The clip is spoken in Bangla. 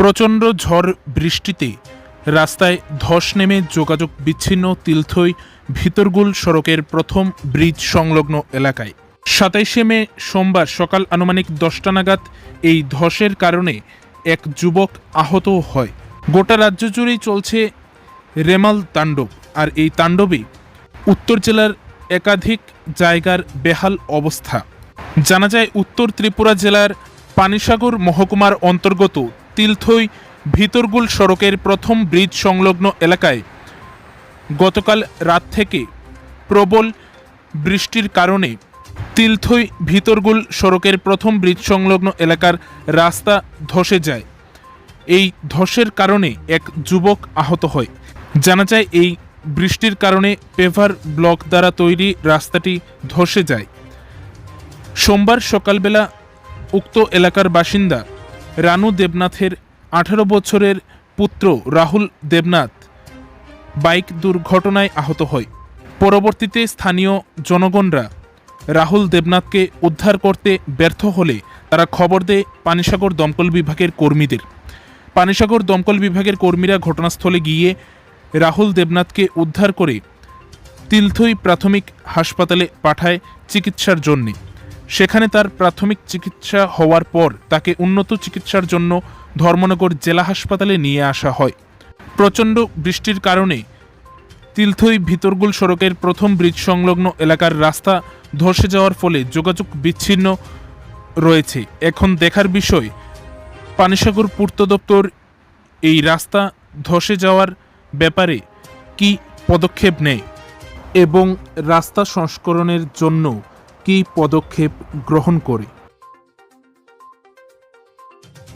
প্রচণ্ড ঝড় বৃষ্টিতে রাস্তায় ধস নেমে যোগাযোগ বিচ্ছিন্ন তিলথই ভিতরগুল সড়কের প্রথম ব্রিজ সংলগ্ন এলাকায়। সাতাইশে মে সোমবার সকাল আনুমানিক দশটা নাগাদ এই ধসের কারণে এক যুবক আহত হয়। গোটা রাজ্য জুড়েই চলছে রেমাল তাণ্ডব আর এই তাণ্ডবে উত্তর জেলার একাধিক জায়গার বেহাল অবস্থা। জানা যায়, উত্তর ত্রিপুরা জেলার পানিসাগর মহকুমার অন্তর্গত তিলথই ভিতরগুল সড়কের প্রথম ব্রিজ সংলগ্ন এলাকায়। গতকাল রাত থেকে প্রবল বৃষ্টির কারণে তিলথই ভিতরগুল সড়কের প্রথম ব্রিজ সংলগ্ন এলাকার রাস্তা ধসে যায়। এই ধসের কারণে এক যুবক আহত হয়। জানা যায়, এই বৃষ্টির কারণে পেভার ব্লক দ্বারা তৈরি রাস্তাটি ধসে যায়। সোমবার সকালবেলা উক্ত এলাকার বাসিন্দা রানু দেবনাথের আঠারো বছরের পুত্র রাহুল দেবনাথ বাইক দুর্ঘটনায় আহত হয়। পরবর্তীতে স্থানীয় জনগণরা রাহুল দেবনাথকে উদ্ধার করতে ব্যর্থ হলে তারা খবর দেয় পানিসাগর দমকল বিভাগের কর্মীদের। পানিসাগর দমকল বিভাগের কর্মীরা ঘটনাস্থলে গিয়ে রাহুল দেবনাথকে উদ্ধার করে তিলথই প্রাথমিক হাসপাতালে পাঠায় চিকিৎসার জন্যে। সেখানে তার প্রাথমিক চিকিৎসা হওয়ার পর তাকে উন্নত চিকিৎসার জন্য ধর্মনগর জেলা হাসপাতালে নিয়ে আসা হয়। প্রচণ্ড বৃষ্টির কারণে তিলথই ভিতরগুল সড়কের প্রথম ব্রিজ সংলগ্ন এলাকার রাস্তা ধসে যাওয়ার ফলে যোগাযোগ বিচ্ছিন্ন রয়েছে। এখন দেখার বিষয়, পানিসাগর পূর্ত দপ্তর এই রাস্তা ধসে যাওয়ার ব্যাপারে কি পদক্ষেপ নেয় এবং রাস্তা সংস্করণের জন্য কি পদক্ষেপ গ্রহণ করে?